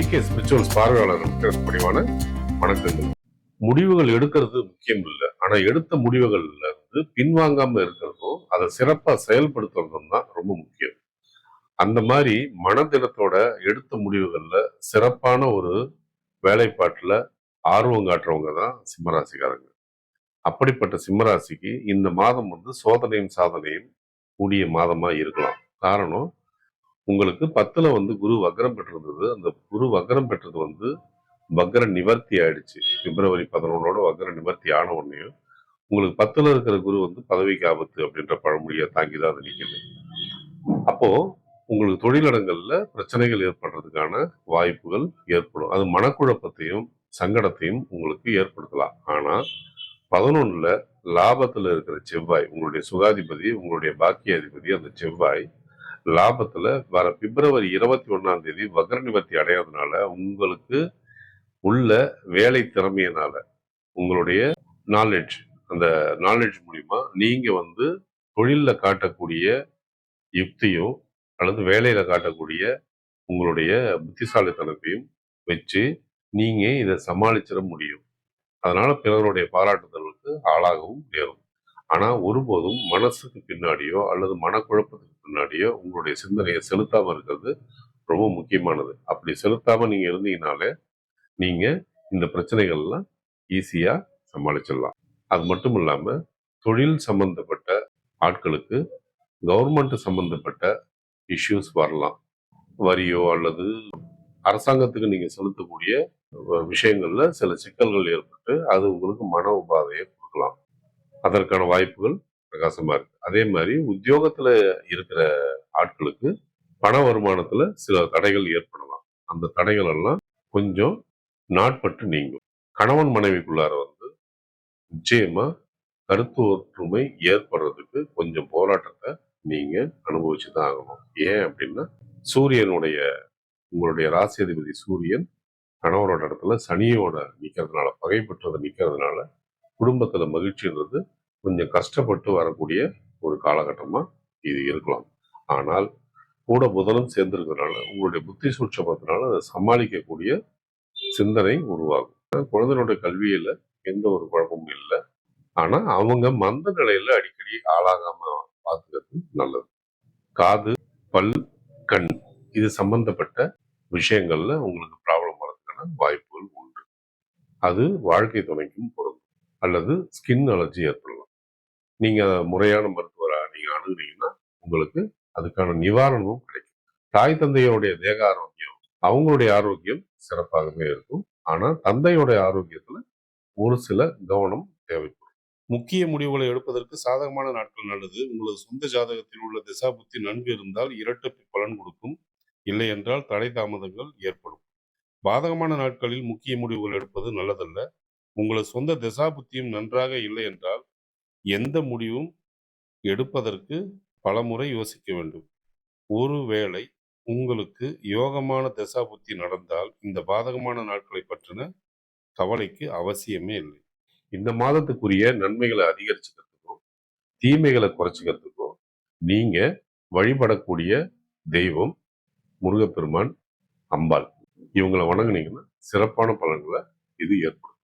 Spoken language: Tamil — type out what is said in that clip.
ஜிகே ஸ்பிரிச்சுவல்ஸ் பார்வையாளர்களுக்கு பணிவான வணக்கங்கள். முடிவுகள் எடுக்கிறது முக்கியம் இல்லை. ஆனா எடுத்த முடிவுகள்ல இருந்து பின்வாங்காம இருக்கிறதும் அதை சிறப்பா செயல்படுத்துறதும் தான் ரொம்ப முக்கியம். அந்த மாதிரி மனதினத்தோட எடுத்த முடிவுகள்ல சிறப்பான ஒரு வேலைப்பாட்டுல ஆர்வம் காட்டுறவங்க தான் சிம்மராசிக்காரங்க. அப்படிப்பட்ட சிம்மராசிக்கு இந்த மாதம் வந்து சோதனையும் சாதனையும் கூடிய மாதமா இருக்கலாம். காரணம் உங்களுக்கு பத்துல வந்து குரு வக்ரம் பெற்றிருந்தது. அந்த குரு வக்ரம் பெற்றது வந்து வக்ர நிவர்த்தி ஆயிடுச்சு. பிப்ரவரி பதினொன்னோட வக்ர நிவர்த்தி ஆன உடனே உங்களுக்கு பத்துல இருக்கிற குரு வந்து பதவிக்கு ஆபத்து அப்படின்ற பழமொழியை தாங்கி தான் அது நிக்குது. அப்போ உங்களுக்கு தொழிலிடங்கள்ல பிரச்சனைகள் ஏற்படுறதுக்கான வாய்ப்புகள் ஏற்படும். அது மனக்குழப்பத்தையும் சங்கடத்தையும் உங்களுக்கு ஏற்படுத்தலாம். ஆனா பதினொன்னுல லாபத்துல இருக்கிற செவ்வாய் உங்களுடைய சுகாதிபதி உங்களுடைய பாக்கியாதிபதி அந்த செவ்வாய் லாபத்துல வர பிப்ரவரி இருபத்தி ஒண்ணாம் தேதி வக்ர நிவர்த்தி அடையாதனால உங்களுக்கு உள்ள வேலை திறமையினால உங்களுடைய நாலேஜ் அந்த நாலேஜ் மூலியமா நீங்க வந்து தொழில்ல காட்டக்கூடிய யுக்தியும் அல்லது வேலையில காட்டக்கூடிய உங்களுடைய புத்திசாலித்தனத்தையும் வச்சு நீங்க இதை சமாளிச்சிட முடியும். அதனால பிறருடைய பாராட்டுதலுக்கு ஆளாகவும் நேரும். ஆனால் ஒருபோதும் மனசுக்கு பின்னாடியோ அல்லது மனக்குழப்பத்துக்கு பின்னாடியோ உங்களுடைய சிந்தனையை செலுத்தாம இருக்கிறது ரொம்ப முக்கியமானது. அப்படி செலுத்தாம நீங்க இருந்தீங்கனாலே நீங்க இந்த பிரச்சனைகள்லாம் ஈஸியா சமாளிச்சிடலாம். அது மட்டும் இல்லாம தொழில் சம்பந்தப்பட்ட ஆட்களுக்கு கவர்மெண்ட் சம்பந்தப்பட்ட இஷ்யூஸ் வரலாம். வரியோ அல்லது அரசாங்கத்துக்கு நீங்க செலுத்தக்கூடிய விஷயங்களில் விஷயங்கள்ல சில சிக்கல்கள் ஏற்பட்டு அது உங்களுக்கு மன உபாதையை கொடுக்கலாம். அதற்கான வாய்ப்புகள் பிரகாசமா இருக்கு. அதே மாதிரி உத்தியோகத்துல இருக்கிற ஆட்களுக்கு பண வருமானத்துல சில தடைகள் ஏற்படலாம். அந்த தடைகள் எல்லாம் கொஞ்சம் நாட்பட்டு நீங்கும். கணவன் மனைவிக்குள்ளார வந்து நிச்சயமா கருத்து ஒற்றுமை ஏற்படுறதுக்கு கொஞ்சம் போராட்டத்தை நீங்க அனுபவிச்சு தான் ஆகணும். ஏன் அப்படின்னா சூரியனுடைய உங்களுடைய ராசி அதிபதி சூரியன் கணவரோட இடத்துல சனியோட நிக்கிறதுனால பகைப்பற்றதை நிக்கிறதுனால குடும்பத்தில் மகிழ்ச்சின்றது கொஞ்சம் கஷ்டப்பட்டு வரக்கூடிய ஒரு காலகட்டமா இது இருக்கலாம். ஆனால் கூட புதனும் சேர்ந்திருக்கிறதுனால உங்களுடைய புத்தி சூட்சமத்தினால அதை சமாளிக்கக்கூடிய சிந்தனை உருவாகும். குழந்தைகளுடைய கல்வியில் எந்த ஒரு குழப்பமும் இல்லை. ஆனா அவங்க மந்த நிலையில அடிக்கடி ஆளாகாம பார்த்துக்கிறது நல்லது. காது பல் கண் இது சம்பந்தப்பட்ட விஷயங்கள்ல உங்களுக்கு ப்ராப்ளம் வரதுக்கான வாய்ப்புகள் உண்டு. அது வாழ்க்கை துணைக்கும் பொருள் அல்லது ஸ்கின் அலர்ஜி ஏற்படலாம். நீங்க முறையான மருத்துவரை நீங்க அணுகுனீங்கன்னா உங்களுக்கு அதுக்கான நிவாரணமும் கிடைக்கும். தாய் தந்தையோடைய தேக ஆரோக்கியம் அவங்களுடைய ஆரோக்கியம் சிறப்பாகவே இருக்கும். ஆனா தந்தையோட ஆரோக்கியத்துல ஒரு சில கவனம் தேவைப்படும். முக்கிய முடிவுகளை எடுப்பதற்கு சாதகமான நாட்கள் நல்லது. உங்களது சொந்த ஜாதகத்தில் உள்ள திசா புத்தி நன்கு இருந்தால் இரட்டு பலன் கொடுக்கும். இல்லை என்றால் தடை தாமதங்கள் ஏற்படும். பாதகமான நாட்களில் முக்கிய முடிவுகள் எடுப்பது நல்லதல்ல. உங்களது சொந்த திசா புத்தியும் நன்றாக இல்லை என்றால் எந்த முடிவும் எடுப்பதற்கு பலமுறை யோசிக்க வேண்டும். ஒருவேளை உங்களுக்கு யோகமான திசா புத்தி நடந்தால் இந்த பாதகமான நாட்களை பற்றின கவலைக்கு அவசியமே இல்லை. இந்த மாதத்துக்குரிய நன்மைகளை அதிகரிச்சுக்கிறதுக்கும் தீமைகளை குறைச்சிக்கிறதுக்கும் நீங்க வழிபடக்கூடிய தெய்வம் முருகப்பெருமான் அம்பாள். இவங்களை வணங்குனீங்கன்னா சிறப்பான பலன்களை இது ஏற்படும்